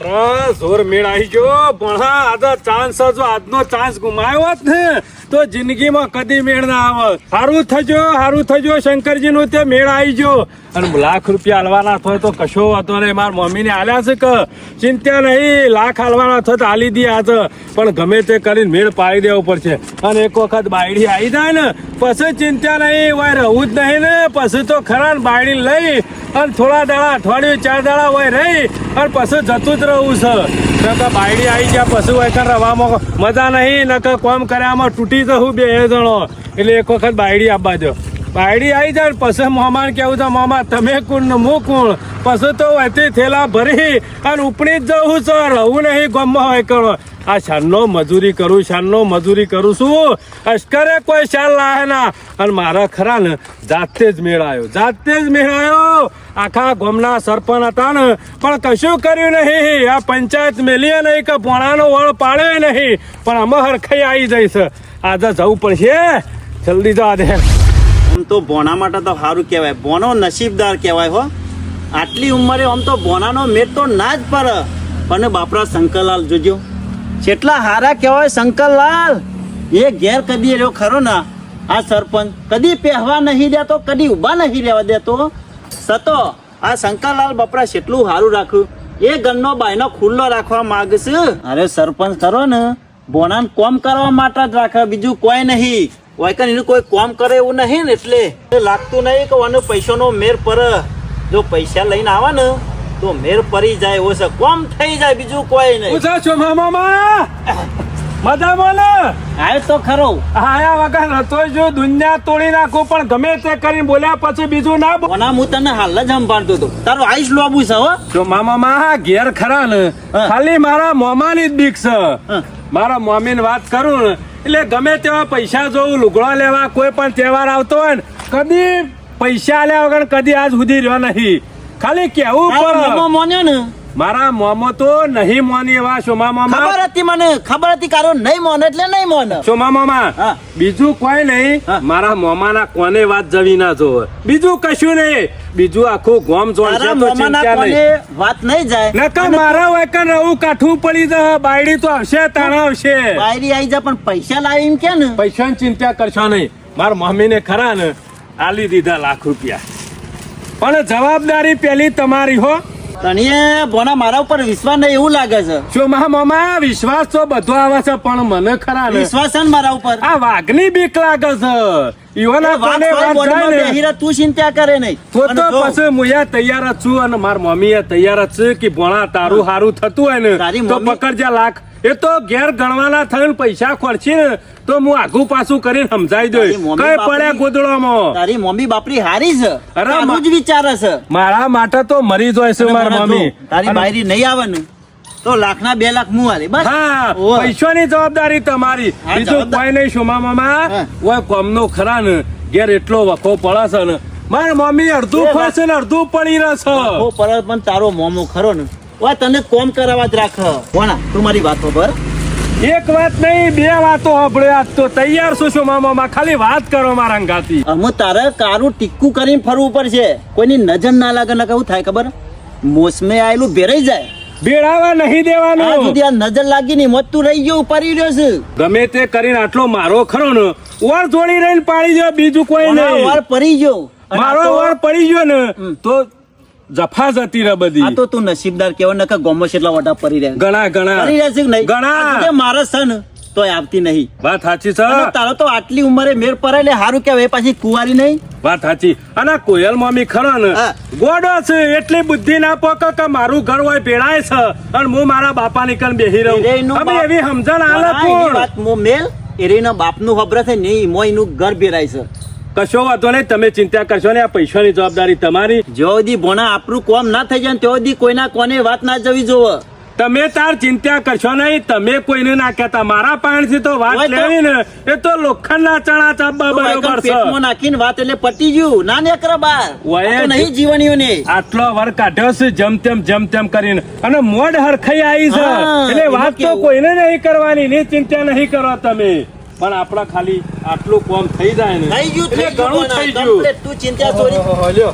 અરે જોર મેળ આવી ગયો. પણ આજે ચાન્સ જો આજનો ચાન્સ ગુમાયો જ ને, તો જિંદગીમાં કદી મેળ ના આવે સારું થજો સારું થજો શંકરજી નું તે મેળ આવી ગયો. અને લાખ રૂપિયા હલવાના થાય તો કશો હતો ને મારા મમ્મીને હાલ્યા છે કે? ચિંતા નહીં, લાખ હાલવાના થાય તો હાલી દે આજે. પણ ગમે તે કરીને મેળ પાડી દેવો પડશે. અને એક વખત બાયડી આવી જાય ને, પછી ચિંતા નહીં હોય રહું જ નહીં ને, પછી તો ખરા બાયડી લઈ અને થોડા દાડા અઠવાડિયું, ચાર દાડા હોય રહી અને પછી જતું જ રહું છે. નકર બાયડી આવી ગયા, પછી હોય કાં રવામાં મજા નહીં, નકર કોમ કર્યામાં તૂટી જવું બે જણો. એટલે એક વખત બાયડી આપવા દો બાયડી આવી જાય પછી મોમાન કેવું છે? મોમા તમે કુણ ને હું કુણ? પછી તો વચ્ચે થેલા ભરી અને ઉપડી જ જવું છે રહું નહીં ગમમાં હોય કરો. આ શાનનો મજૂરી કરું, શાનનો મજૂરી કરું છું. અશ્કરે કોઈ શાન લાહે ના. અને મારા ખરા ને, જાતે જ મેળાયો, જાતે જ મેળાયો. આખા ગોમના સરપંચ હતા ને, પણ કશું કર્યું નહીં. આ પંચાયત મેલીએ નહીં કે પોણાનો વળ પાડ્યો નહીં. પણ અમે હરખાઈ આવી જઈશ. આજે જવું પડશે. જલ્દી જવા દે આમ તો ભોણા માટે તો સારું કહેવાય. ભોનો નસીબદાર કહેવાય હો. આટલી ઉંમરે આમ તો ભોનાનો મેટ તો ના જ પર. પણ બાપરા શંકરલાલ, જોજો. કેટલા હારા કહેવાય શંકરલાલ. એ ઘેર કદી રહ્યો, ખરો ના? આ સરપંચ કદી પહેવા નહીં દેતો, કદી ઊભા નહીં રહેવા દેતો. સતો, આ શંકરલાલ બાપરા કેટલું સારું રાખ્યું એ ગન્નો બાયનો ખુલ્લો રાખવા માંગશે. અરે સરપંચ ખરો ને? ભોણાને કોમ કરવા માટે જ રાખે, બીજું કોઈ નહીં. વાયકન એનું કોઈ કોમ કરે એવું નહીં ને એટલે લાગતું નહીં કે આનો પૈસાનો મેર પર જો પૈસા લઈને આવે ને તો મેર પડી જાય એવો છે. કોમ થઈ જાય બીજું કોઈ નહીં. પૂછો છો મામા મજા બોલે આવે તો ખરો. આયા વગર હતો જો દુનિયા તોડી નાખો પણ ગમે તે કરીને બોલ્યા પછી બીજું ના બોલ. કોના હું તને હાલ જ સંભાળતો હતો. તારો આઈસ લોબુ છે હો. જો મામા માં ઘેર ખરા ને. ખાલી મારા મોમાની જ બીક છે. મારા મમ્મીને વાત કરું ને એટલે ગમે તેવા પૈસા જોઉં લુગડો લેવા કોઈ પણ તહેવાર આવતો હોય ને કદી પૈસા આલ્યા વગર કદી આજ સુધી રહ્યો નહીં. ખાલી કેવું પણ મોન્યો ને. મારા મોમો તો નહીં મોની એવા સોમા મામા ખબર હતી મને ખબર હતી કારો નહીં મોને એટલે નહીં મોને. સોમા મામા બીજું કોઈ નહીં. મારા મોમાના કોને વાત જવી ના જો બીજું કશું નહીં. બીજું આખું ગોમ જોડશે તો ચિંતા નહીં. વાત નહીં જાય? નકા મારા વેકન રહું કાઠું પડી જ બાયડી તો આવશે તાણા આવશે. બાયરી આવી જાય પણ પૈસા લાવી એમ કે ને? પૈસાની ચિંતા કરશો નહીં. મારા મમ્મીને ખરા ને આલી દીધા લાખ રૂપિયા. પણ જવાબદારી પેલી તમારી હો. તણીએ ભોના મારા ઉપર વિશ્વાસ નહીં એવું લાગે છે. શું મા મામા વિશ્વાસ તો બધો આવે છે પણ મને ખરા વિશ્વાસ છે મારા ઉપર? આ વાઘની બીક લાગે છે. ઈવોના કોને વાત જાય ને. તું ચિંતા કરે નહીં. તો તો પછી મુયા તૈયાર જ છું અને માર મમ્મી એ તૈયાર જ છે કે ભોણા તારું હારું થતું હોય ને તો પકડજા લાખ. એ તો ઘેર ગણવાના થઈને પૈસા ખર્ચી ને તો હું આગું પાછું કરીને સમજાઈ દઉં કઈ પડ્યા ગોદડામાં તારી મમ્મી બાપરી હારી છે. અરે હું જ વિચારે છે. મારા માટે તો મરી જાય છે મારા મમ્મી. તારી બાયરી નહીં આવે ને તો લાખ ના બે લાખ મુ હારી બસ. હા પૈસા ની જવાબદારી તમારી. બીજું કોઈ નહીં સુમા મામા. ઓય કોમનો ખરા ને ઘેર એટલો વખો પડે છે ને. મારા મમ્મી અડધું ખોશે ને અડધું પડી રહેશે પણ તારો મોમો ખરો ને ઓય તને કોમ કરાવવા જ રાખ. કોણ તું મારી વાત ખબર એક વાત નહીં બે વાતો આપણે આજ તો તૈયાર છું છું મામા ખાલી વાત કરો મારા ગાતી અમે તારે કારું ટીક્કું કરીને ફરવું પડશે. કોઈની નજર ના લાગે ને કેવું થાય ખબર? મોસમે આયેલું ભેરાઈ જાય. બેડાવા નહીં આ સુધી આ નજર લાગી ની મોત તું રહી ગયો પડી રહ્યો છે. ગમે તે કરીને આટલો મારો ખરો ને ઓર જોડી રહીને પાડી દો બીજું કોઈ નહીં. વાર પડી ગયો. મારો ઓર પડી ગયો ને તો જફા જતી રહે આ બધી તો તું નસીબદાર કેવો ને કે ગોમો એટલા વટા પરી રહ્યા ઘણા ઘણા પરી રહ્યા છે નહીં? ઘણા. મારા સન ને તોય આવતી નહીં. વાત સાચી છે તારો તો આટલી ઉંમરે મેર પડે એટલે સારું કહેવાય પાછી કુવારી નહીં? વાત સાચી. અને કોયલ મમ્મી ખરો ને ગોડો છે એટલી બુદ્ધિ ના પોક કે મારું ઘર હોય પેડાય છે અને હું મારા બાપા નીકળ બેહી રહું. હવે એવી સમજણ આલે કોણ? વાત મો મેલ એરીના બાપનું ખબર છે નહીં મો એનું ઘર ભેરાય છે. કશો વાંધો નહીં તમે ચિંતા કરશો ને આ પૈસાની જવાબદારી તમારી. જ્યોદી ભોણા આપણું કોમ ના થઈ જાય ત્યોદી કોઈના કોને વાત ના જવી જોવે. તમે તાર ચિંતા કરશો નહીં તમે કોઈને ના કહેતા. મારા પાણીથી તો વાત લેવી ને એ તો લોખંડના ચણા ચાપવા બરોબર છે. નાખીને વાત એટલે પતી ગયું. ના નીકળે બાર. ઓય નહીં તો ને આટલો વર કાઢ્યો છે જેમ તેમ જેમ તેમ કરીને. અને મોડ હરખાઈ આવી છે. એટલે વાત તો કોઈને નહીં કરવાની ની ચિંતા નહીં કરો તમે. પણ આપણા ખાલી આટલું કોમ થઈ જાય ને થઈ ગયું એટલે થઈ ગયું ઘણું થઈ ગયું. તું ચિંતા છોડી લ્યો.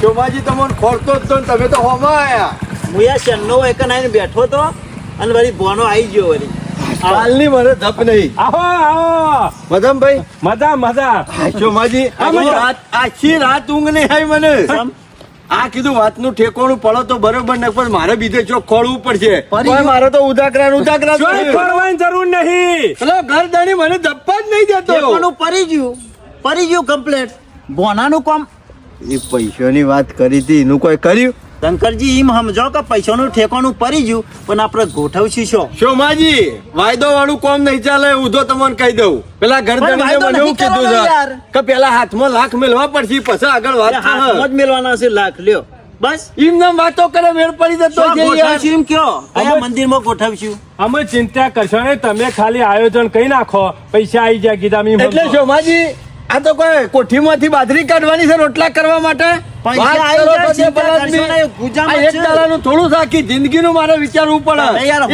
શોભાજી તમને ખોરતો જ તો તમે તો હોમાં આયા. મુયા શનનો એક એકન આવીને બેઠો તો અને વળી બોનો આવી ગયો વળી. હાલની મને ધપ નહીં. આહો આહો. મધમભાઈ મજા મજા. ચોમાજી આ આખી. રાત આખી રાત ઊંઘ નહીં આવી મને? આ કીધું વાતનું ઠેકોણું પડો તો બરોબર ને પણ મારે બીજે ચોક ખોળવું પડશે. મારે તો ઉદાકરા ને ઉદાકરા. ફરવાની જરૂર નહીં. પેલો ઘર દાણી મને ધપ્પા જ નહીં જતો ટેકોનું પડી ગયું. પડી ગયું કમ્પ્લેટ બોનાનું કામ. એ પૈસાની વાત કરી હતી એનું કોઈ કર્યું? શંકરજી એમ સમજો કે પૈસાનું ઠેકાણું પડી ગયું પણ આપણે ગોઠવશું છો. શોમાજી વાયદો વાળું કોમ નહીં ચાલે હું તો તમને કહી દઉં. પેલા મને એવું કીધું છે કે પેલા હાથમાં લાખ મેળવા પડશે પછી આગળ વાત હાથમાં જ મેળવાના છે લાખ લ્યો. બસ. એમ નામ વાતો કરે મેળ પડી જતો છે એમ કયો? અમે- મંદિરમાં ગોઠવશું? અમે ચિંતા કરશો ને તમે ખાલી આયોજન કઈ નાખો પૈસા આવી જાય કીધા મી એટલે શોમાજી આ તો કોઈ કોઠીમાંથી બાજરી કાઢવાની છે રોટલા કરવા માટે? ચિંતા પેલા કરશો બી- નહીં, ગુજામાં આ એક દાડાનું થોડું આખી જિંદગીનું મારે વિચારવું પડે.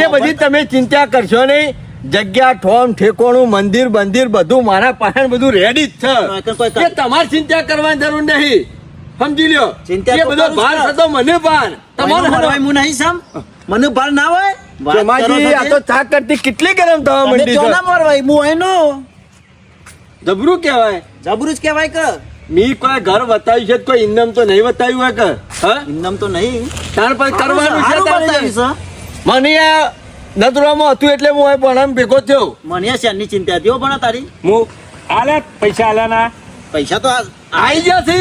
એ બધી તમે ચિંતા કરશો નહીં. જગ્યા ઠોમ ઠેકોણું મંદિર બંદિર બધું મારા પાસે બધું રેડી જ છે. એ તમારે ચિંતા કરવાની જરૂર નહીં. સમજી લ્યો. ચિંતા એ બધો ભાર. થતો મને ભાર. તમારે હું નહીં સમ? મને ભાર ના હોય? આ તો ચા કરતી કેટલી ગરમ થવા માંડી છે. ના હું એનો જબરું કહેવાય? જબરું જ કહેવાય કે. મી કોઈ ઘર બતાવ્યું છે કોઈ ઇન્દમ તો નહીં બતાવ્યું હોય કે? હા? ઇન્દમ તો નહીં. તાર પર કરવાનું છે તારે. મને આ હતું એટલે હું અહીં ભણામ ભેગો થયો. મને આ શેરની ચિંતા થયો ભણા પણ તારી? હું આલે પૈસા આલ્યા ના પૈસા તો આવી આઈ જશે.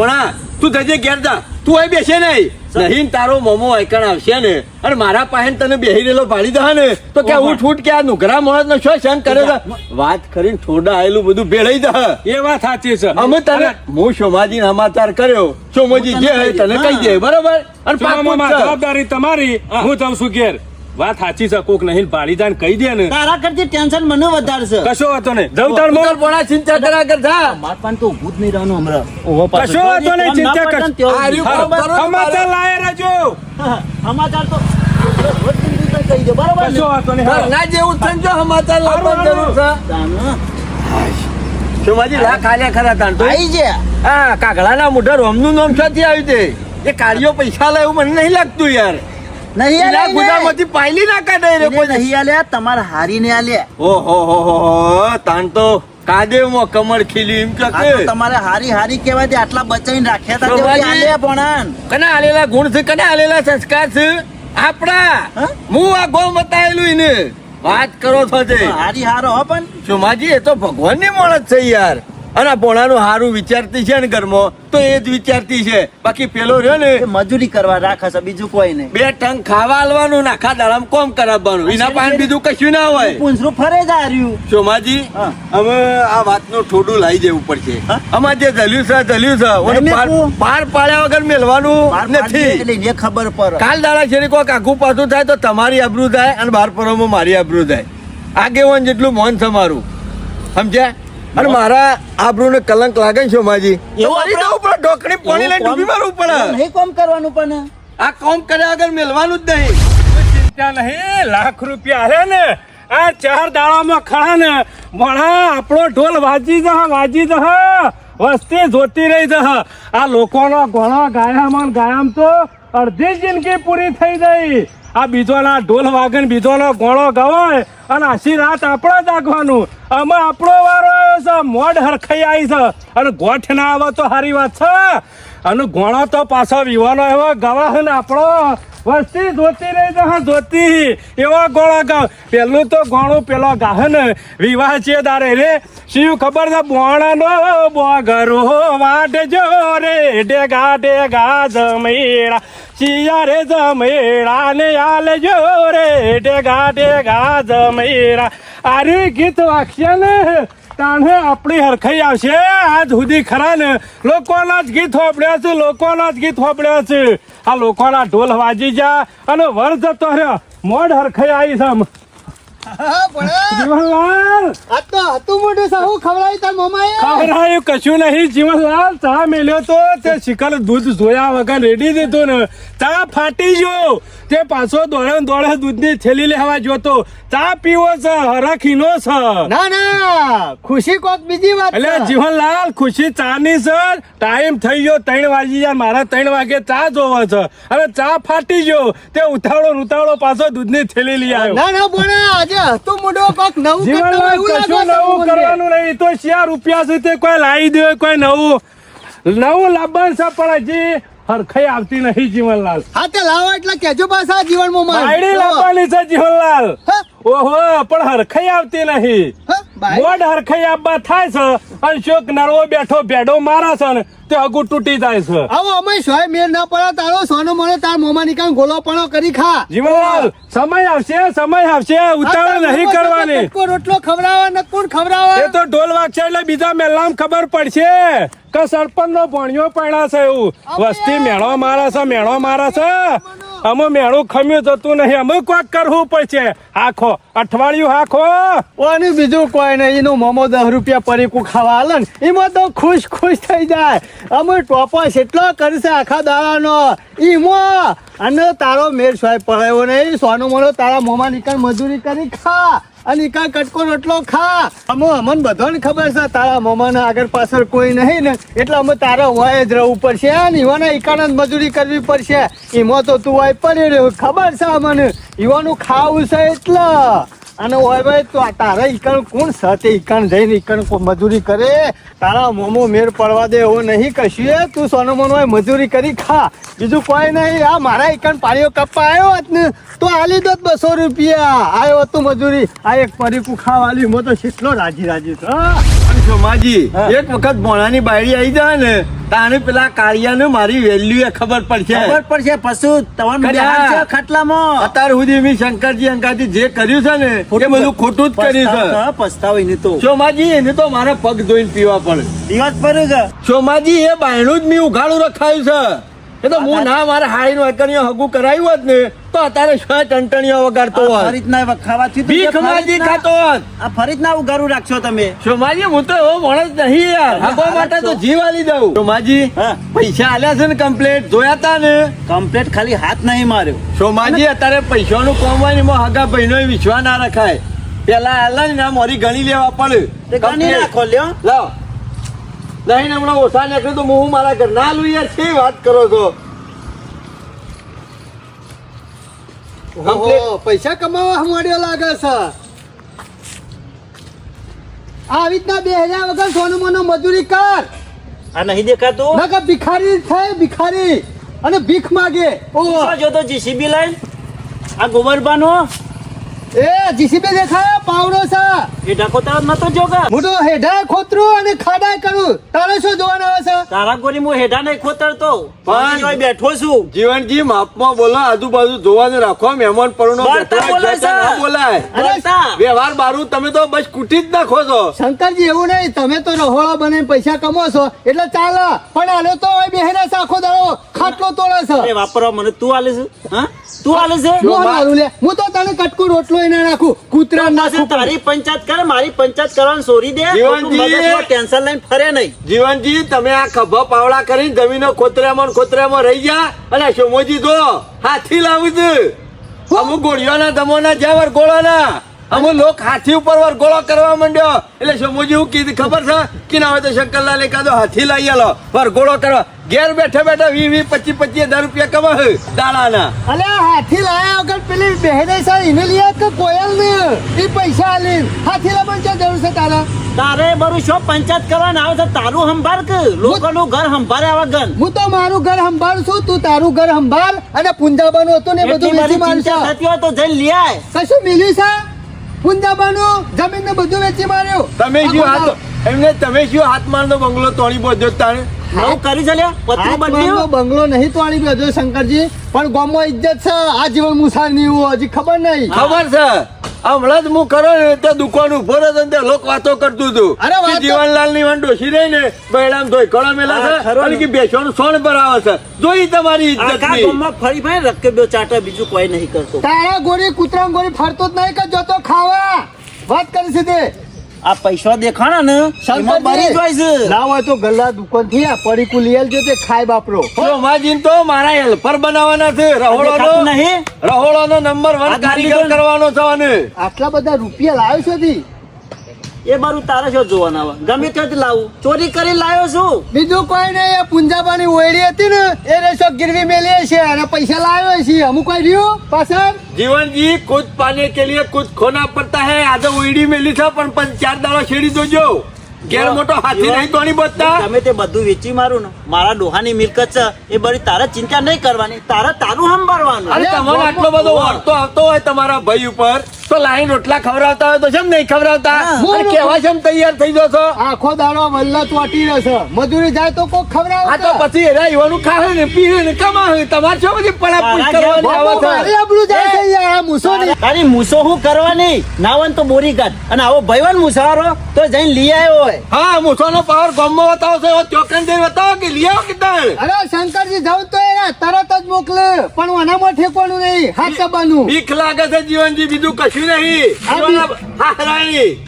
ભણા તું જજે ઘેર જા. તું અહીં બેસે નહીં. નહીં તારો મોમો આઈકણ આવશે ને. અને મારા પાસે તને બેહી રહેલો પાડી દે ને. તો કે હું ઉઠ કે આ નુકરા માણસ નો શું સંગ કરે છે? વાત કરીને થોડા આયેલું બધું ભેળાઈ દે એ વાત સાચી છે. અમે તને હું સોમાજી સમાચાર કર્યો. સોમાજી જે તને કહી દે બરોબર? અને જવાબદારી તમારી. હું જાઉં છું ઘેર. વાત સાચી છે કોક નહીં ભાડી જાય કહી દે ને. તારા કરતી ટેન્શન મને વધારશે. કશો વાતો નહીં. જવ તાર તું મોં. ચિંતા કરા કરતા માર પણ તો ભૂત નહીં રહેવાનું હમણાં. ઓહો પાછું. કશો વાતો નહીં, ચિંતા કર. ને. સમાચાર લાયે રજો સમાચાર તો કહી દે બરાબર કશો વાતો નહીં હાલો. જેવું થઈને સમાચાર લાવવાની જરૂર છે. તાનું. સોમાજી લા ખાલ્યા ખરા તાણ તો? આઈ જે હા કાગડાના મોઢા રોમનું નામ ક્યાંથી આવ્યું તે એ કાર્યો પૈસા લાવ્યું મને નહીં લાગતું યાર. નહીં એના ગુદામાંથી પાયલી ના કાઢે રે કોઈ નહીં આલ્યા તમારે ઓહો હો હો ખીલી એમ કે હારી હારી કહેવાય તે આટલા બચાઈને રાખ્યા તા બાબાજી. વળી પણ કને આલેલા ગુણ છે કને આલેલા સંસ્કાર છે? આપણા. હું? આ ગો બતાયેલું એને. વાત કરો છો તે. હારી હારો હો પણ. માજી એ તો ભગવાનની મોણસ છે યાર. અને પોણાનું હારું વિચારતી છે ને ઘરમાં તો એ જ વિચારતી છે. બાકી પેલો રહ્યો ને મજૂરી કરવા રાખે છે બીજું કોઈ નહીં. બે ટંગ ખાવા આલવાનું નાખા દાડા દાડામાં કોમ કરાવવાનું. એના પાસે બીજું કશું ના હોય. પૂંછરું ફરે જ હાર્યું. સોમાજી હવે આ વાતનું થોડું લાવી દેવું પડશે આમાં જે જલ્યું છે જલ્યું છે. પાર- પાડ્યા વગર મેલવાનું નથી. ખબર પડે. કાલ દાડા શેરી કોઈક આઘું પાછું થાય તો તમારી આબરૂ થાય અને બાર પરોમાં મારી આબરૂ થાય આગેવાન જેટલું મોન છે મારું. સમજ્યા? અને મારા આબરૂ ને કલંક લાગે છે માજી. તો એવું મારી જવું પડે ઢોકળી પાણી લઈને ડૂબી મારવું પડે નહીં કોમ કરવાનું પણ? આ કોમ કર્યા આગળ મેલવાનું જ નહીં. ચિંતા નહીં લાખ રૂપિયા આલે ને. આ ચાર દાડામાં ખરા ને. વણા આપણો ઢોલ વાજી જહ વાજી જહ. વસ્તી જોતી રહી જહ. આ લોકોનો ઘણો ગાયામાં ગાયામ તો અડધી જિંદગી પૂરી થઈ ગઈ. આ બીજોના ઢોલ વાગન બીજોનો ગોળો ગવાય અને આશી રાત આપણે જાગવાનું અમે આપણો વારો આવ્યો છે, મોઢ હરખાઈ આવી છે. અને ગોઠ ના આવે તો સારી વાત છે. અને ગોળો તો પાછો વિવાનો એવો ગવાહ ને આપણો. વસ્તી ધોતી રહી તો ધોતી. એવા ગોળા ગાવ. પેલું તો ગોણું, પેલો ગાહ ને વિવાહ છે દારે રે. શિવ ખબર છે, બોણાનો બોગરો વાટજો રે. ડેગા ડેગા જમેડા શિયા રે જમેડા ને આલજો રે. ડેગા ડેગા જમેડા આર્યું ગીત વાગશે ને. તાણે આપણી હરખાઈ આવશે. આજ સુધી ખરા ને લોકોના જ ગીત હોપડ્યા છે લોકોના જ ગીત હોપડ્યા છે. આ લોકોના ઢોલ વાજી જા અને વર જતો રહ્યો મોઢ હરખાઈ આવી છે કશું નહીં જીવનલાલ ચા મેલ્યો તો તે શિખર દૂધ જોયા વગર રેડી દીધો ને. ચા ફાટી ગયો. તે પાછો દોડે દોડે દૂધની થેલી લેવા જોતો. ચા પીવો છે હરખીનો છે. ના ના ખુશી કોક બીજી વાત એટલે જીવનલાલ ખુશી ચાની છે. ટાઈમ થઈ ગયો ત્રણ વાગી જાય મારા ત્રણ વાગે ચા જોવા છે. હવે ચા ફાટી ગયો. તે ઉતાવળો ઉતાવળો પાછો દૂધની થેલી લઈ આવ્યો. ના ના ભણા આજે તો મોઢો કોક નવું જીવનલાલ કશું નવું કરવાનું નહીં. તો શિયા રૂપિયા સુધી કોઈ લાવી દે કોઈ નવું. નવું લાવવાનું છે પણ હજી હરખાઈ આવતી નહીં જીવનલાલ. હા તે લાવો એટલે કેજો પાછા જીવનમાં માં બાયડી લાવવાની છે જીવનલાલ. હા, ઓહો પણ હરખાઈ આવતી નહીં. મોડ. હરખાઈ આપવા થાય છે અને શોક નરવો બેઠો ભેડો મારા છે ને તે હગુ તૂટી જાય છે. આવો અમે સોય મેળ ના પડે તારો સોનો મળે તાર મોમા નીકળ ગોલો પણ કરી ખા. જીવનલાલ સમય આવશે સમય આવશે ઉતાવળ નહીં કરવાની. રોટલો ખવડાવવા ન કોણ ખવડાવવા. એ તો ઢોલ વાગશે એટલે બીજા મેલામ ખબર પડશે. કે સરપંચ નો ભણ્યો પડ્યા છે એવું. વસ્તી મેળો મારે છે મેળો મારે છે. અમે મેળો ખમ્યું જતું નહીં. અમે કોક કરવું પડશે. આખો અઠવાડિયું આખો ઓનું બીજું કોઈ નહીં. એનું મોમો દસ રૂપિયા પરીકું ખાવા હાલે એમાં તો ખુશ ખુશ થઈ જાય. અમે ટોપસ એટલો કરશે આખા દાડાનો. એમાં અને તારો મેર સાહેબ પડાયો નહીં. સોનું મોનો તારા મોમાં નીકળ, મજૂરી કરી ખા. અને નીકળ કટકો રોટલો ખા. અમો અમને બધાને ખબર છે, તારા મમાના આગળ પાછળ કોઈ નહીં ને, એટલે અમે તારા હોય જ રહેવું પડશે. અને ઈવાના ઈકાના મજૂરી કરવી પડશે. એમાં તો તું હોય પડી રહ્યો. ખબર છે અમને? ઈવાનું ખાવું છે એટલે. અને ઓય ભાઈ, તો તારા ઈકણ કોણ સાથે ઈકણ જઈને ઈકણ મજૂરી કરે? તારા મોમો મેર પડવા દે એવો નહીં કશું તું સોનો મોનો મજૂરી કરી ખા. બીજું કોઈ નહીં. આ મારા ઈકણ પાળીઓ કપ્પા આવ્યો હોત ને, તો આલી દોત બસો રૂપિયા. આવ્યો તું મજૂરી. આ એક પરીકું ખાવાલી મો તો કેટલો રાજી રાજી છો સોમાજી એક વખત ભોણાની બાયડી આવી જાય ને તાને પેલા કાળિયાને મારી વેલ્યુ એ ખબર પડશે. ખબર પડશે પશુ તમારું. ખાટલામાં. અત્યાર સુધી મેં શંકરજી અંકાથી જે કર્યું છે ને એ બધું ખોટું જ કર્યું છે. પસ્તાવ એને તો. સોમાજી એને તો મારા પગ ધોઈને પીવા પડે. દિવસ પડે છે સોમાજી એ બાયણું જ મેં ઉઘાડું રખાયું છે. એ તો હું ના મારે હાડીનું અકણીઓ હગું કરાયું હોત ને તો અત્યારે શું ટંટણીઓ વગાડતો હોત? ફરીતના એવા ખાવાથી તો ભીખ જે ખાતો હોત. આ ફરીતના ઉગારું રાખશો તમે. સોમાજી હું તો એવો માણસ નહીં યાર. હગવા માટે તો જીવ આલી દઉં. સોમાજી પૈસા આલ્યા છે ને કમ્પ્લેટ જોયા તા ને? કમ્પ્લેટ ખાલી હાથ નહીં માર્યો. સોમાજી અત્યારે પૈસાનું નું હોય ને એમાં હગા બહેનો વિશ્વાસ ના રખાય. પેલા આલા ને મારી ગણી લેવા પડે. ગણી નાખો લ્યો. લાવ. ને હમણાં ઓછા નીકળે તો હું મારા ઘર ના લઉં યાર શી વાત કરો છો? પૈસા કમાવા મળ્યો લાગે છે. આવી રીતના બે હજાર વગર સોનું મોનો મજૂરી કર. આ નહીં દેખાતું? નકર ભિખારી થાય ભિખારી. અને ભીખ માગે. ઓ જો જોતો જીસીબી લાઈન? આ ગોબરબાનો એ જીસીબી દેખાય પાવડો છે. એ ઢાકો નતો જોગા. હું તો ખોતરું અને ખાડા કરું. તારે શું જોવાનું આવે છે? તારા ગોરી હું હેઠા નહીં ખોતરતો. પણ- પણ. બેઠો છું. જીવનજી માપમાં બોલો આજુબાજુ જોવાનું રાખો મહેમાન પરનો બળતા બેઠો હોય, બોલાય જતા ના બોલાય. વ્યવહાર બારું તમે તો બસ કુટી જ નાખો છો. શંકરજી એવું નહીં. તમે તો રહોળો બને પૈસા કમો છો. એટલે ચાલો પણ આલે તો બેહેને આખો દાડો ખાટલો તોડે એ છે વાપરવા મને તું આલે છે? હા? તું આલે છે? હું હારું લે? હું તો તને કટકું રોટલો એને નાખું કૂતરા નાખું. તારી પંચાયત કર મારી પંચાયત કરવાનું છોડી દે. જીવનજી. ટેન્શન લઈને ફરે નહીં. જીવનજી તમે આ ખભા પાવડા કરીને જમીનો ખોતરામાં ખોતરામાં રહી ગયા. અને સોમોજી તો હાથી લાવું છું. અમુક ગોળીઓના દમોના જ્યાં વરગોળોના અમુ લોક હાથી ઉપર વરગોળો કરવા માંડ્યો. એટલે સોમોજી હું કીધું ખબર છે? કે ના હોય તો શંકરલાલ એકાદો હાથી લઈ આલો. વરગોળો કરવા. ઘેર બેઠા બેઠા વી વી પચીસ પચીસ હજાર રૂપિયા કમાવે દાડાના. અલે હાથી લાયા વગર પેલી બેહેને સર એને લઈ કે કોયલ ને. એ પૈસા આલી હાથી લાવવાની ક્યાં જરૂર છે તારા? તારે બરું શો પંચાયત કરવાનું આવે છે તારું સંભાળ કે લોકોનું ઘર સંભાળે આવા ગન હું તો મારું ઘર સંભાળ છું તું તારું ઘર સંભાળ અને પુંજાબાનું હતું ને બધું વેચી મારશે. થતી હોય તો જઈ લઈ આય. કશું મિલ્યું છે? પુંજાબાનું જમીન ને બધું વેચી માર્યું. તમે શું હાથ એમને તમે શું હાથ મારનો બંગલો તોડી બોધ્યો તાણે? નવું કરી છે લ્યા પતરું બંગલો નહીં તોડી બેઠો શંકરજી. પણ ગામમાં ઇજ્જત છે આ જીવન મુસારની હજી ખબર નહીં. ખબર છે. હમણાં જ હું કરો ને તે દુકાન ઊભો રહ્યો ને તે લોક વાતો કરતું હતું. અરે જીવનલાલની વાન ડોસી રહી ને બૈડામ ધોઈ કળો મેલા હા, છે અને કે બેસવાનું સોણ પર આવે છે. જોઈ તમારી ઇજ્જત આખા ગામમાં ફરી ભાઈ રક્કે બે ચાટા બીજું કોઈ નહીં કરતો. તારા ગોળી કૂતરા ગોળી ફરતો જ નહીં કે જતો ખાવા? વાત કરી સીધે. આ પૈસા દેખાણા ને એમાં બરી જોઈશ છે. ના હોય તો ગલ્લા દુકાનથી આ પડીકું લઈ આવજો તે ખાય બાપરો. માજીન તો મારા હેલ્પર બનાવવાના છે. રહોડો નહીં? રહોડો નો નંબર વન કારીગર કરવાનો છે આટલા બધા રૂપિયા લાવ્યો છો એ મારું તારા શો જોવાના આવે ગમે તે લાવું. ચોરી કરી લાવ્યો છું. બીજું કોઈ નહીં એ પુંજાબાની ઓયડી હતી ને એ રેસો ગીરવી મેલી છે અને પૈસા લાવ્યો છે અમુક કોઈ રહ્યું પાછળ? જીવનજી કુદ પાને કે લીએ કુદ ખોના પડતા હે. આજે ઓયડી મેલી છે પણ પણ ચાર દાડો છેડી જોજો ગેર મોટો હાથી નહીં તોણી બચતા તમે તે બધું વેચી મારું ને મારા ડોહાની મિલકત છે એ બધી તારા ચિંતા નહીં કરવાની. તારા તારું સંભાળવાનું. અરે તમારો આટલો બધો વાર્તો આવતો હોય તમારા ભાઈ ઉપર. તો લાઈન રોટલા ખવડાવતા હોય તો કેમ નહીં ખવડાવતા? અને કેવા કેમ તૈયાર થઈ જશો આખો દાડો વલ્લા ચોટી રહેશે. મજૂરી જાય તો કોક ખવડાવ આ તો પછી એના યુવાનું ખાવે ને પીવે ને કમાવે તમારે શું બધી પડા પૂછ કરવાની આવે છે? મારી આબરૂ જાય છે યાર આ મૂસો નહીં. તારી મૂસો હું કરવાની? નાવન તો બોરી કાઢ અને આવો ભાઈવન મૂસારો તો જઈને લઈ આવ્યો હોય. હા મૂછોનો પાવર ગમો બતાવો છો એવો ચોકન જઈને બતાવો કે લઈ આવો કે અરે શંકરજી જાઉં તો એને તરત જ મોકલે. પણ ઓનામાં ઠેકવાનું નહીં? હાથ દબાનું બીક લાગે છે જીવનજી બીજું કશું નહીં.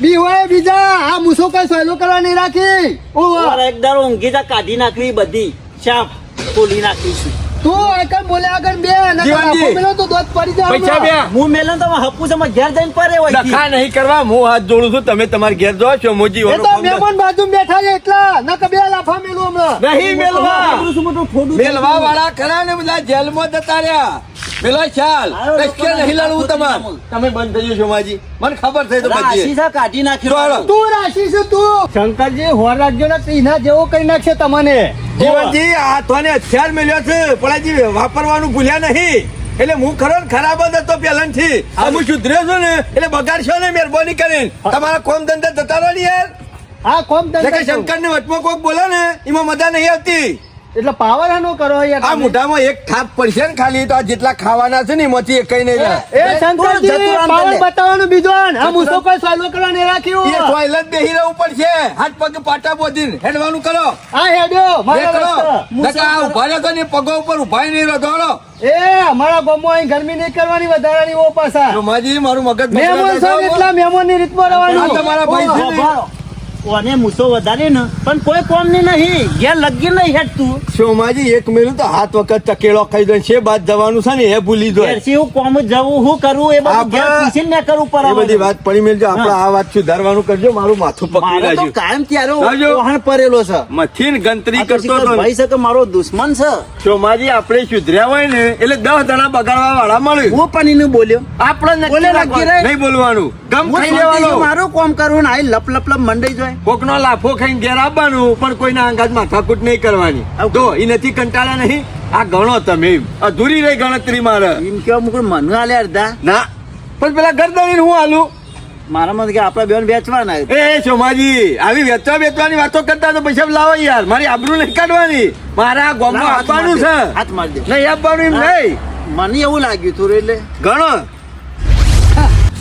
બી- હોય બીજા આ મૂસો કઈ સહેલો કરવા નહીં રાખી. તારે ઊંઘી જા કાઢી નાખવી બધી. શાપ ખોલી નાખીશું. તું આગળ બોલે આગળ બે નકર જીવનજી. તો દોત પડી જાય પૈસા બે હું મેલન તો હપ્પુ છે ઘેર જઈને પરે હોય ડખા નહીં કરવા હું હાથ જોડું છું તમે તમારા ઘેર જો છો મોજી એ તો મહેમાન બાજુ બેઠા છે એટલા નકર બે લાફા મેલું હમણાં. નહીં મેલવા. શું મોટું થોડું મેલવા વાળા ખરા ને બધા જેલમાં જતા રહ્યા. પેલો ચાલ આવ્યો નહીં લડવું તમારે. તમે બંધ થઈ જશો માજી. મને ખબર થઈ તો પછી કાઢી નાખ્યું. તું રાશિ છે તું. શંકરજી હોર રાજ્યો ના તીના જેવો કરી નાખશે તમને. જીવનજી આ તને હથિયાર મળ્યો છે. પણ વાપરવાનું ભૂલ્યા નહીં. એટલે હું ખરો ખરાબ જ હતો પેલન આ હું સુધર્યો છું ને એટલે બગાડશો ને મહેરબાની કરીને. તમારા કોમ ધંધા જતા રહો ને યાર. આ કોમ ધંધા શંકર ને વચમાં કોક બોલે ને એમાં મજા નહીં આવતી. એટલે પાવર આનો કરો યાર આ મોઢામાં એક થાપ પડશે ને ખાલી તો આ જેટલા ખાવાના છે ને એમાંથી એક નહીં રહે એ શંકરજી પાવર બતાવવાનું બીજો આન. આ મુસો કોઈ સોલ્વ કરવાને રાખ્યો. એ ટોયલેટ બેહી રહેવું પડશે. હાથ પગ પાટા બોધીને. હેડવાનું કરો. આ હેડ્યો મારા કરો. નકા ઊભા રહેતો ને પગો ઉપર ઊભા નહીં રહેતો એ અમારા ગામમાં અહીં ગરમી નહીં કરવાની વધારાની ઓ પાસા મારું મગજ મહેમાન એટલા ને ની રીત રીતમાં રહેવાનું. તમારા ભાઈ. ઓને મૂસો વધારે ને પણ કોઈ કોમની નહીં. ઘેર લગી નહીં હેઠતું સોમાજી એક મિનિટ તો હાથ વખત ચકેડો ખાઈ દો છે બાદ જવાનું છે ને એ ભૂલી દો ઘેરથી હું કોમ જવું હું કરું એ બધું ઘેર પૂછીને કરવું એ બધી વાત પડી મેલજો. આપણે આ વાત સુધારવાનું કરજો મારું માથું પકડી રાખજો. રાખ્યું કાયમ ત્યારે. વહાણ પડેલો છે. મથિન ગંતરી આ તો કરતો ભાઈ છે કે મારો દુશ્મન છે? સોમાજી આપણે સુધર્યા હોય ને એટલે દસ દણા બગાડવા વાળા મળે. હું પણ એને બોલ્યો. આપણે. નહીં બોલવાનું. ગમ ખાઈ લેવાનો મારું કોમ કરવું ને આ લપ લપ લપ મંડાઈ જાય. કોકનો લાફો ખાઈને ઘેર આવવાનું પણ કોઈના અંગાત માથાકૂટ નહીં કરવાની. તો એ નથી કંટાળ્યા નહીં? આ ગણો તમે. અધૂરી રહી ગણતરી મારે. એમ કેવા મુકું મનુ આલે અડધા. ના. પણ પેલા ગરદણી હું હાલું? મારામાં કે આપડા બેન વેચવાના એ સોમાજી આવી વેચવા વેચવાની વાતો કરતા તો પૈસા લાવો યાર. મારી આબરૂ નહીં કાઢવાની. મારા ગામમાં આપવાનું છે. હાથ મારી દે. નહીં આપવાનું એમ નહીં. મને એવું લાગ્યું તું એટલે. ગણો.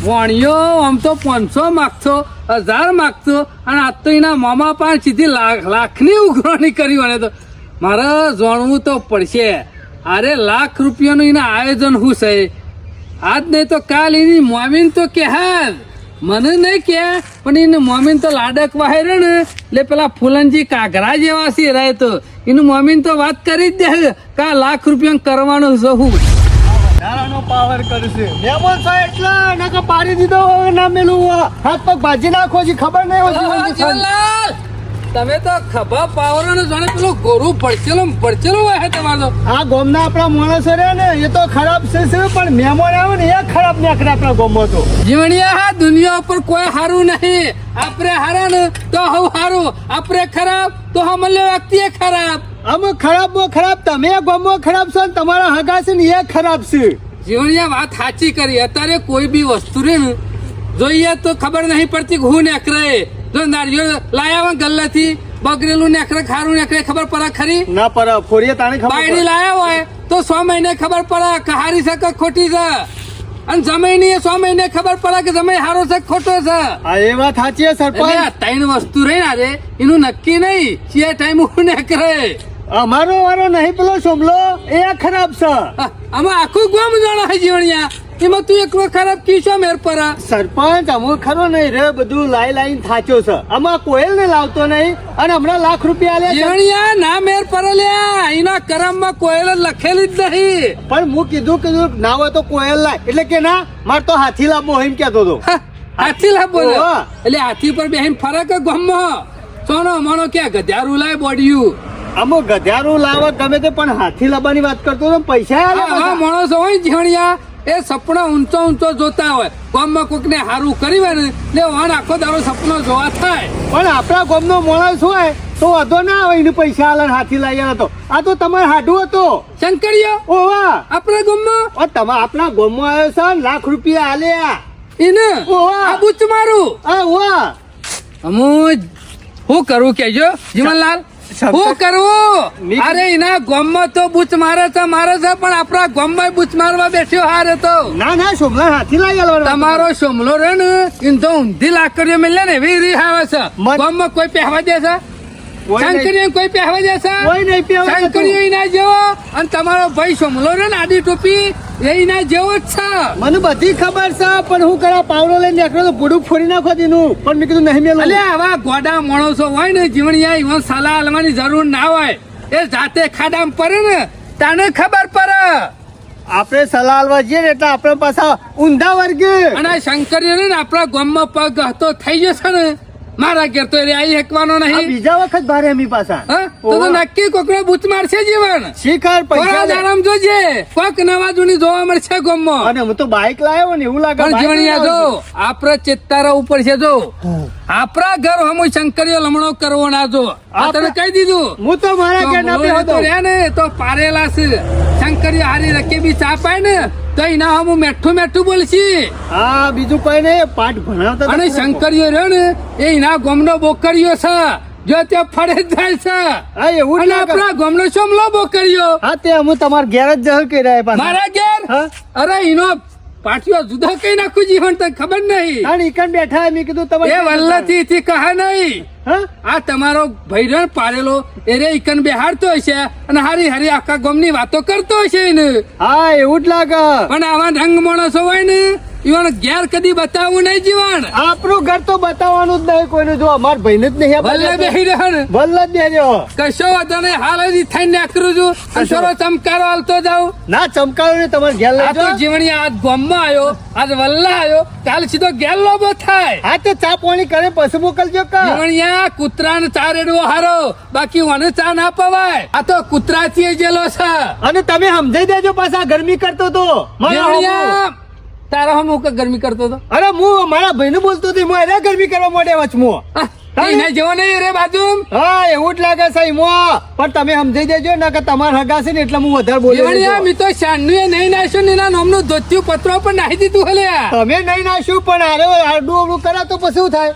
વણિયો આમ તો પાંચસો માગતો હજાર માગતો અને આજ તો એના મામા પાસે સીધી લાખ, લાખની ઉઘરાણી કરી મને તો. મારે જાણવું તો પડશે, અરે લાખ રૂપિયાનું એના આયોજન શું છે? આજ નહીં તો કાલ એની મોમીન તો કે મને નહીં કે પણ એની મોમીન તો લાડક વાહેરે ને. એટલે પેલા ફૂલનજી કાઘરા જેવા છે રહે તો એનું મોમીન તો વાત કરી જ દે. કા લાખ રૂપિયા કરવાનું હું વધારાનો પાવર કરશે. મહેમાન છો એટલા નકર પાડી દીધો ના મેલું હાથ પગ ભાજી નાખો છે ખબર નહીં હોય જીવનલાલ, તમે તો ખભા પાવરો જાણે પેલો ગોરુ પડચેલો પડચેલો હોય હે તમારો. આ ગોમના આપણા માણસો રહે ને એ તો ખરાબ છે છે, પણ મહેમાન આવે ને એ ખરાબ નીકળે આપણા ગોમો તો. જીવણિયા હા દુનિયા ઉપર કોઈ હારું નહીં. આપણે હારા ને તો હવ હારું. આપણે ખરાબ તો હમલે વ્યક્તિ ખરાબ. અમે ખરાબમાં ખરાબ તમે ગોમમાં ખરાબ છો ને તમારા હગા છે ને એ ખરાબ છે. જીવણિયા વાત સાચી કરી. અત્યારે કોઈ બી વસ્તુ રે ને જોઈએ તો ખબર નહીં પડતી હું નેકરે. જો નારિયેળ લાયા ગલ્લાથી બગરેલું નેકરે ખારું નેકરે ખબર પડે ખરી? ના પડે ફોરીએ તાણી ખબર બાયડી. લાયા હોય તો સો મહિને ખબર પડે કે હારી છે કે ખોટી છે. અને જમાઈ ની સો મહિને ખબર પડે કે જમાઈ હારો છે ખોટો છે. આ એ વાત સાચી છે સરપંચ. ત્રણ વસ્તુ રહી ને રે એનું નક્કી નહીં જે ટાઈમ હું ને કરે અમારો વારો નહીં પેલો સોમલો એ ખરાબ છે. આમાં આખું ગામ જાણે છે જીવણિયા. એમાં તું એકલો ખરાબ કીશો મેર પર સરપંચ અમુ ખરો નહીં રે બધું લાઈ લાઈન થાચ્યો છે. આમાં કોયલ ને લાવતો નહીં અને હમણાં લાખ રૂપિયા લે. જીવણિયા ના મેર પર લ્યા. એના કરમમાં કોયલ લખેલી જ નહીં. પણ હું કીધું કીધું ના હોય તો કોયલ લાય. એટલે કે ના માર તો હાથી લાવવો એમ કેતો હતો. હાથી. ઓવા. એટલે હાથી પર બેહીન ફરક જ ગામમાં? સોનો મનો ક્યાં ગધ્યારું લાય બોડિયું? અમુક ગધ્યારું લાવો ગમે તે પણ હાથી લાવવાની વાત કરતો તો પૈસા. માણસો હોય જીવણિયા એ સપના ઊંચો ઊંચો જોતા હોય. ગામમાં કોકને હારું કરી હોય ને એટલે વાન આખો દારો સપનો જોવા થાય. પણ આપણા ગામનો માણસ હોય? તો વાંધો ના આવે એને પૈસા આલે હાથી લાવ્યા હતો આ તો તમારે હાડું હતો. શંકરિયો ઓવા આપણા ગામમાં? ઓ તમે આપણા ગામમાં આવ્યો છે લાખ રૂપિયા આલ્યા. એને? ઓવા. આ બુચ મારું. આ ઓવા હું હું કરું કેજો જીવનલાલ? હું કરવું અરે એના ગોમમાં તો બુચ મારે છે મારે છે પણ આપણા ગોમમાં બુચ મારવા બેઠ્યો હારે તો. ના ના સોમલા હાથી આલવાનો. તમારો સોમલો રે ને એને તો ઊંધી લાકડીઓ મિલે ને એવી રી આવે છે. ગોમમાં કોઈ પહેવા દે છે? કોઈ નહીં. શંકરીઓ કોઈ પહેવા દે છે? શંકરીઓ ના જેવો. અને તમારો ભાઈ સોમલો રે ને આડી ટોપી એના જેવો જ છે. મને બધી ખબર છે પણ હું કરા પાવડો લઈને નીકળ્યો તો ભૂડું ફોડી નાખો દીનું પણ મેં કીધું નહીં મેલું. અલે આવા ગોડા માણસો હોય ને જીવણિયા ઈવન સલાહ આલવાની જરૂર ના હોય. એ જાતે ખાડામાં પડે ને તને ખબર પડે. આપણે સલાહ આલવા જઈએ ને એટલે આપણે પાછા ઊંધા વર્ગે. અને આ ને આપણા ગામમાં પગ હતો થઈ જશે ને. મારા ઘેર તો આવી શકવાનો નહીં. બીજા વખત ભારે એમની પાછા. તો તો નક્કી કોકનો બૂચ મારશે જીવન. શિખર પૈસા આરામ જોજે. કોક નવા જૂની જોવા મળશે ગોમો. અને હું તો બાઇક લાવ્યો ને એવું લાગે પણ જીવણિયા જો આપણા ચેતારા ઉપર છે જો. આપણા ઘર હમુ શંકરીઓ લમણો કરવો ના જો. આ તને કહી દીધું? હું તો મારા ઘેર ના તો રે ને તો પારેલા છે. શંકરીઓ હારી રકેબી ચા પાય ને. તો એના હું મેઠું મેઠું બોલશી. હા બીજું કોઈ નહીં પાઠ ભણાવતા અને હતા. શંકરીઓ રહ્યો ને એ એના ગોમનો બોકરીઓ છે. જો તે ફળે જાય છે. હા એવું અને. આપણા ગોમનો સોમલો બોકરીઓ હા તે હું તમારા ઘેર જ જહર કરી રહ્યા મારા ઘેર? અરે એનો પાઠીઓ જુદા કઈ નાખું જીવન તને ખબર નહીં. અને ને ઈકન બેઠા મેં કીધું તમે એ વલ્લથી થી કહે નહીં. આ તમારો ભૈરણ પાડેલો એ રે ઈકન બેહાડતો હશે અને હારી હારી આખા ગોમની વાતો કરતો હશે ને હા એવું જ લાગે. પણ આવા રંગ માણસો હોય ને ઈવન ઘેર કદી બતાવવું નહીં જીવન આપણું ઘર તો બતાવવાનું જ નહીં કોઈને જો અમાર ભાઈને જ નહીં ભલે બેહી રહ્યો ને વલ્લ જ બેહ્યો. કશો વાંધો નહીં હાલ જ થઈને નાખરું છું. કશોરો ચમકારો હાલતો જાઉં. ના ચમકારો ને તમારે ઘેર લઈ જાઓ. જીવણી આજ ગોમમાં આવ્યો આજ વલ્લા આવ્યો કાલ સીધો ઘેર લોબો થાય. આ તો ચા પાણી કરે પછી મોકલજો કા. જીવણિયા કૂતરાને ચા રેડવો હારો બાકી મને ચા ના પવાય. આ તો કૂતરાથી જેલો છે. અને તમે સમજાઈ દેજો પાછા ગરમી કરતો તો. જીવણિયા તારા હમ હું ગરમી કરતો હતો? અરે હું મારા ભાઈને બોલતો હતો હું એને ગરમી કરવા માટે વચમો આહ, એને જેવો નહીં રે બાજુ હા એવું જ લાગે છે મો. પણ તમે સમજાઈ દેજો ને કે તમારે હગા છે ને એટલે હું વધારે બોલ્યો મી તો શાનનું એ નહીં નાખ્યું ને એના નામનું ધોત્યું પત્રો પણ નાખી દીધું હલ્યા તમે નહીં નાખ્યું પણ અરે આડું અવડું કરે તો પછી શું થાય?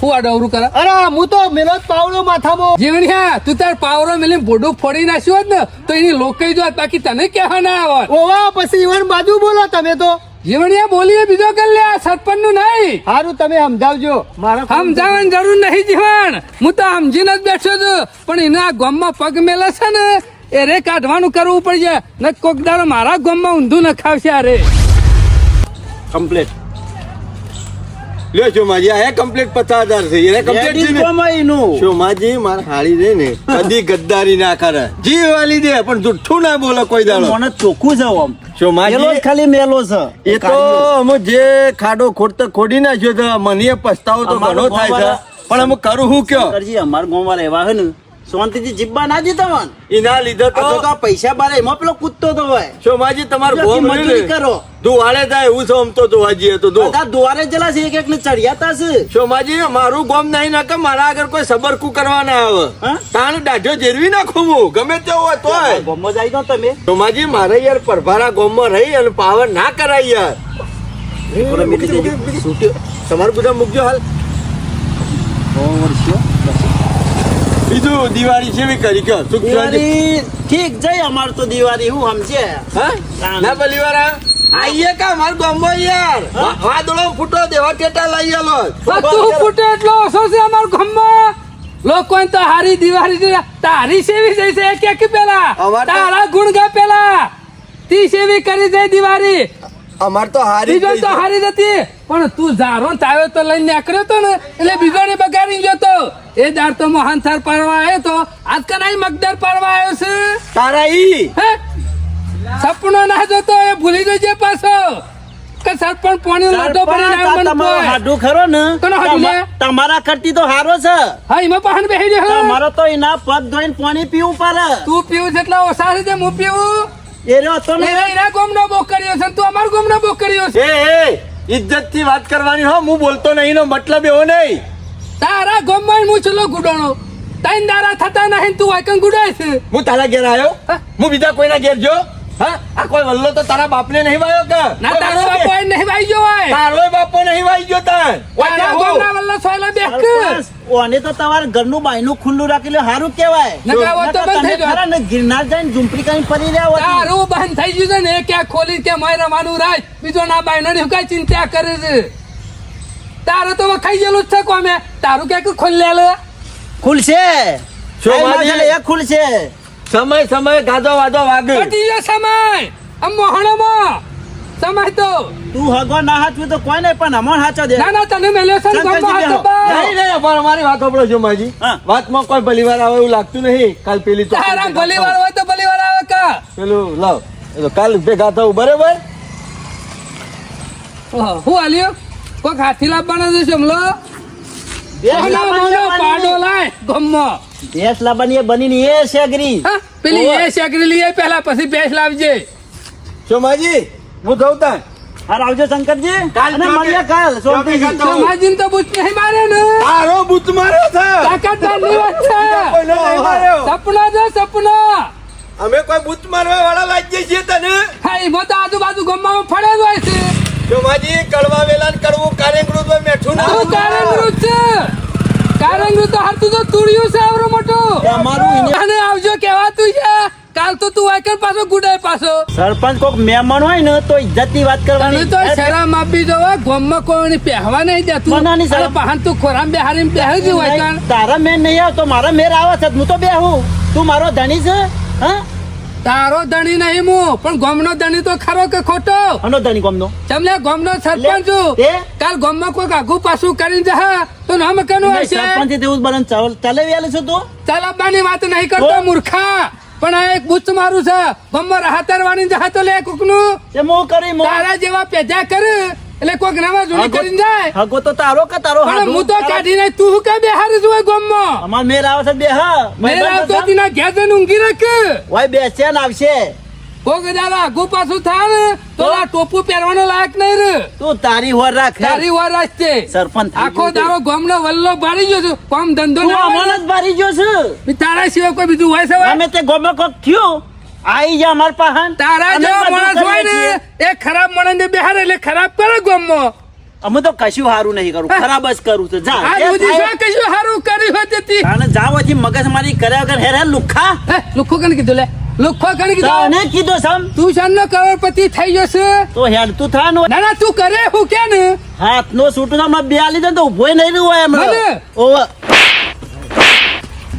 હું આડું કરે? અરે હું તો મેલો જ પાવડો માથામાં. જીવણિયા તું તાર પાવરો મેલી બોડું ફોડી નાખ્યું હોત ને તો એની લોકઈ જોત બાકી તને કહેવા ના આવે ઓવા પછી ઈવન બાજુ બોલો તમે તો. જીવણિયા બોલીએ બીજો કલ્યા લે આ સરપંચનું નહીં. સારું તમે સમજાવજો. મારા સમજાવવાની જરૂર નહીં જીવણ. હું તો સમજીને જ બેઠો છું. પણ એના ગામમાં પગ મેલે છે ને એ રે કાઢવાનું કરવું પડશે. ને કોક દાડો મારા ગામમાં ઊંધું નખાવશે અરે કમ્પ્લીટ લ્યો શોમાજી આ કમ્પ્લીટ પચાસ હજાર છે એને કમ્પ્લીટ શોમાજી માર હાળી રે ને કદી ગદ્દારી ના કરે. જીવ વાલી દે પણ જુઠ્ઠું ના બોલે કોઈ દાડો. મને ચોખ્ખું છે આમ. શોમાજી ખાલી મેલો છે. એ તો અમે જે ખાડો ખોડતો ખોડી નાખ્યો તો મને પસ્તાવો તો ઘણો થાય છે. પણ અમે કરું હું કયો? અમાર ગામ વાળા એવા હે ને શાંતિથી જીબ્બા ના જીતા મન એના લીધે તો? તો પૈસા બારે એમાં પેલો કૂદતો તો હોય. શોમાજી તમારું ગોમ મજૂરી કરો. દુવાળે થાય એવું આમ તો દુવાજી તો દો બધા દુવારે જલા છે એક એક ને ચડિયાતા છે શોમાજી મારું ગોમ નહીં ના કે મારા આગળ કોઈ સબરકું કરવા ના આવે? તાણ દાઢો જેરવી નાખું હું ગમે તે હોય તોય. ગામમાં જાય તો તમે? શોમાજી મારે યાર પરભારા ગોમમાં રહી અને પાવર ના કરાય યાર. તમારું બધા મૂકજો હાલ? બીજું દિવાળી કેવી કરી કયો સુખ? દિવાળી ઠીક જઈ અમાર તો દિવાળી હું સમજે? હા? ના પેલી વાર? આઈએ કા માર ગમો યાર? વાદળો ફૂટો દેવા ટેટા લઈ આલો. તું ફૂટે એટલો ઓછો છે અમાર ગામમાં? લોકો તો હારી દિવાળી તારી સેવી જઈ છે એક કે પેલા તારા ગુણ ગા પેલા. તી સેવી કરી દે દિવાળી. અમાર તો હારી બીજો તો હારી જતી પણ તું જારો તાવ્યો તો લઈને નીકળ્યો તો ને. એટલે બીજો ને બગાડી ગયો તો. એ દાર તો મોહન થાર પાડવા આવ્યો તો આજ કનાઈ મગદર પાડવા આવ્યો છે? તારા ઈ? સપનો ના જોતો એ ભૂલી જજે પાછો. કે સરપંચ પોણી લાડો પડી ના મન કોઈ. હાડું ખરો ને? તને હાડું? તમારા કરતી તો હારો છે. હા એમાં પહાણ બેહી રહ્યો તમારો તો એના પગ ધોઈને પાણી પીવું પડે. તું પીવું છે ઓસા ઓછા છે હું પીવું. એ રહ્યો તો ને. એના ગોમનો બોક કર્યો છે તું અમારો ગોમનો બોક કર્યો છે. એ એ ઇજ્જતથી વાત કરવાની હો હું બોલતો નહીં નો મતલબ એવો નહીં. તારા ગોમમાં હું છેલ્લો ગુડોણો. તૈન દારા થતા નહીં તું વાયકન ગુડાય છે. હું તારા ઘેર આવ્યો હા? હું બીજા કોઈના ઘેર જો હા? આ કોઈ વલ્લો તો તારા બાપને નહીં વાયો કે? ના તારો બાપો નહીં વાઈ ગયો હોય. તારો બાપો નહીં વાઈ ગયો તાન તારા ગોમના વલ્લો સોયલા દેખ ઓને તો તમારે ઘરનું બાયનું ખુલ્લું રાખેલું સારું કહેવાય. નકા તો બંધ થઈ તમે ને ગિરનાર જઈને ઝુંપડી કઈ ફરી રહ્યા હોય તારું બંધ થઈ ગયું છે ને ક્યાં ખોલી કે મોય રવાનું રાજ બીજો ના બાયનો ને કઈ ચિંતા કરે છે? તારે તો ખાઈ ગયેલું જ છે કોમે. તારું ક્યાંક ખોલી ખુલશે. શું આ છે ને એ ખુલશે. સમય સમય ગાધો વાધો વાગે. પટી ગયો સમય. આ મોહણામાં. સમય તો. તું હગો ના હાચવું તો કોઈ નહીં પણ હમણ હાચો દે. ના ના તને મેલ્યો છે. નહીં નહીં પણ મારી વાત સાંભળો જો માજી. વાતમાં કોઈ ભલીવાર આવે એવું લાગતું નહીં. કાલ પેલી તો તારા ભલીવાર હોય તો ભલીવાર આવે કા? પેલું લાવ. કાલ ભેગા થવું બરાબર? હું આલ્યો કોક હાથી લાવવાનો છે સમલો પાડો લાય ગમમાં. ભેંસ લાવવાની એ બનીની એ પેલી એ શેકરી લઈએ પહેલા પછી ભેંસ લાવજે. સોમાજી હું હાર આવજો શંકરજી. કાલ અને મળીએ કાલ તો બુચ નહીં મારે ને. તારો બુત માર્યો છે. તાકાતદારની વાત છે. કોઈનો નહીં માર્યો. સપના છે સપના. અમે કોઈ બુત મારવા વાળા લાગીએ છીએ તને? હા એમાં તો આજુબાજુ ગમવામાં ફળેલ હોય છે. જો માજી કડવા વેલાન કરવું કડવું કારેંગડું મેઠું ના. આવું કારંગરું છે. કારંગરું તો હાથું તો તુળિયું છે આવરો મોટો. અમારું એને- અને આવજો કેવાતું છે. કાલ તો તું વાયકર પાછો ગુડાય પાછો. સરપંચ કોક મહેમાન હોય ને તો ઇજ્જતની વાત કરવાની. તો શરમ આપી દો ગોમમાં કોઈ પહેવા નહીં દેતું મનાની સર પહાન તું ખોરામ બેહારીને બેહી જ હોય તારા મેં નહીં આવતો મારા મેર આવે છે હું તો બેહું. તું મારો ધણી છે હા? તારો ધણી નહીં હું પણ ગોમનો ધણી તો ખરો કે ખોટો? અનો ધણી કોમનો ચમલે ગોમનો સરપંચ છું? કાલ ગોમમાં કોઈ આગુ પાછું કરીને જહા તો નામ કનું હશે? સરપંચ તેવું બને ચાલ ચાલે વેલે છો તો? ચાલ આપવાની વાત નહીં કરતો? મૂર્ખા. પણ આ એક બુચ મારું છે. ગોમમાં રાહતરવાની જહા તો લે કુકનું. એ મો કરી મો. તારા જેવા પેજા કર. એટલે કોક નવા જોડી કરીને જાય. હગો તો તારો કે તારો પણ? હું તો કાઢી નહીં તું કે બેહારી જ હોય ગોમમાં? અમાર મેર આવે છે બે હા. મેરા આવતો દીના ઘેર ઊંઘી રાખ. ઓય બેસે ને આવશે. કોક દાડા આગુ પાછું થાય ને તો આ ટોપુ પહેરવાનો લાયક નહીં રે. તું તારી હોર રાખ તારી હોર રાખજે સરપંચ આખો ગોમ દાડો ગામનો વલ્લો ભરી ગયો છું. કામ ધંધો ના અમણ જ બારી ગયો છે. તારા સિવાય કોઈ બીજું હોય છે? અમે તે ગોમે કોક થયું. આઈ જા માર પાહન. તારા જો માણસ હોય ને એ ખરાબ માણસ ને બિહાર એટલે ખરાબ કરે ગામમાં અમે તો કશું સારું નહીં કરું. ખરાબ જ કરું છું. જા આ સુધી શું કશું સારું કર્યું હોય તી અને જાવ હતી મગજ મારી કર્યા વગર હેર હેર લુખ્ખા લુખો કણ કને કીધું લે? લુખો કને કીધું? તને કીધું સમ. તું શાનનો કરોડપતિ થઈ જશે. તો હેડ તું થાનો ના. ના તું કરે હું કે ને હાથ નો સૂટ તો બે આલી દે તો ઉભોય નહીં રહ્યો હોય મને? એમ ઓવ.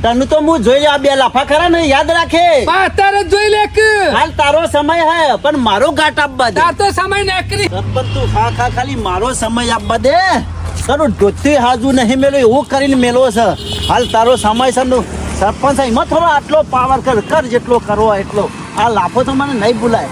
તને તો હું જોઈ લે આ બે લાફા ખરા ને યાદ રાખે. અત્યારે જોઈ લે કે હાલ તારો સમય હે પણ મારો ગાટ આપવા દે. તાર તો સમય નેકરી. પણ તું ખા ખા ખાલી મારો સમય આપવા દે. તારું ડોથી હાજુ નહીં મેલો એવું કરીને મેલો છે. હાલ તારો સમય છે ને સરપંચ એમાં થોડો આટલો પાવર કર કર જેટલો કરવો એટલો. આ લાફો તો મને નહીં ભૂલાય.